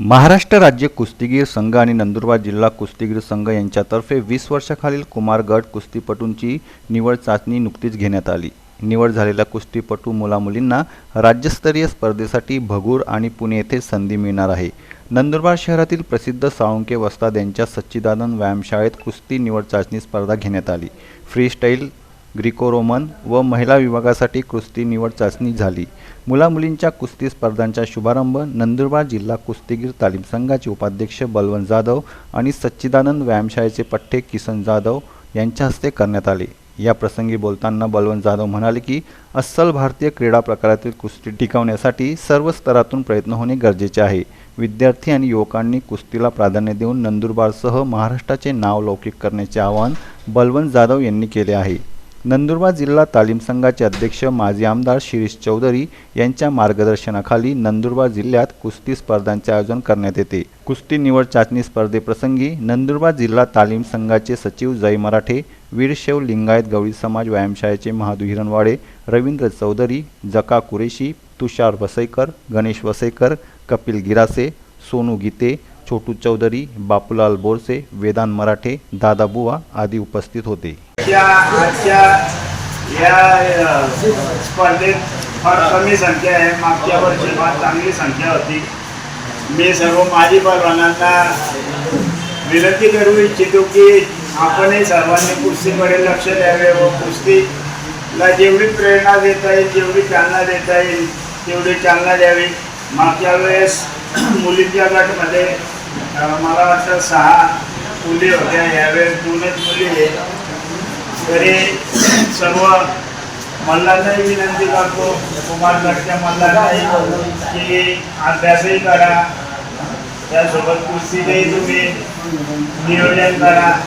महाराष्ट्र राज्य कुस्तीगीर संघ आणि नंदुरबार जिल्हा कुस्तीगीर संघ यांच्यातर्फे वीस वर्षाखालील कुमार गट कुस्तीपटूंची निवड चाचणी नुकतीच घेण्यात आली. निवड झालेल्या कुस्तीपटू मुलामुलींना राज्यस्तरीय स्पर्धेसाठी भगूर आणि पुणे येथे संधी मिळणार आहे. नंदुरबार शहरातील प्रसिद्ध साळुंके वस्ताद यांच्या सच्चिदानंद व्यायामशाळेत कुस्ती निवड चाचणी स्पर्धा घेण्यात आली. फ्रीस्टाईल ग्रीको रोमन व महिला विभागासाठी कुस्ती निवड चाचणी झाली. मुलामुलींच्या कुस्ती स्पर्धांचा शुभारंभ नंदुरबार जिल्हा कुस्तीगीर तालीम संघाचे उपाध्यक्ष बलवंत जाधव आणि सच्चिदानंद व्यायामशाळेचे पठ्ठे किसन जाधव यांच्या हस्ते करण्यात आले. या प्रसंगी बोलताना बलवंत जाधव म्हणाले की अस्सल भारतीय क्रीडा प्रकारातील कुस्ती टिकवण्यासाठी सर्व स्तरातून प्रयत्न होणे गरजेचे आहे. विद्यार्थी आणि युवकांनी कुस्तीला प्राधान्य देऊन नंदुरबारसह महाराष्ट्राचे नाव लौकिक करण्याचे आवाहन बलवंत जाधव यांनी केले आहे. नंदुरबार जिल्हा तालीम संघाचे अध्यक्ष माजी आमदार शिरीष चौधरी यांच्या मार्गदर्शनाखाली नंदुरबार जिल्ह्यात कुस्ती स्पर्धांचे आयोजन करण्यात येते. कुस्ती निवड चाचणी स्पर्धेप्रसंगी नंदुरबार जिल्हा तालीम संघाचे सचिव जय मराठे वीरशैव लिंगायत गवळी समाज व्यायामशाळेचे महादू हिरणवाडे रवींद्र चौधरी जका कुरेशी तुषार वसईकर गणेश वसईकर कपिल गिरासे सोनू गीते छोटू चौधरी बापूलाल बोरसे वेदांत मराठे दादाबुवा आदी उपस्थित होते. आजच्या या स्पर्धेत फार कमी संख्या आहे. मागच्या वर्षी फार चांगली संख्या होती. मी सर्व माजी परवानांना विनंती करू इच्छितो की आपणही सर्वांनी कुस्तीकडे लक्ष द्यावे व कुस्तीला जेवढी प्रेरणा देता येईल जेवढी चालना देता येईल तेवढी चालना द्यावी. मागच्या वेळेस मुलींच्या गटमध्ये मला वाटतं सहा मुली होत्या यावेळेस दोनच मुली आहेत. तरी सर्व मल्लांनाही विनंती करतो कुमारगडच्या मल्लांनाही की अभ्यासही करा. त्यासोबत कुस्तीचंही तुम्ही नियोजन करा.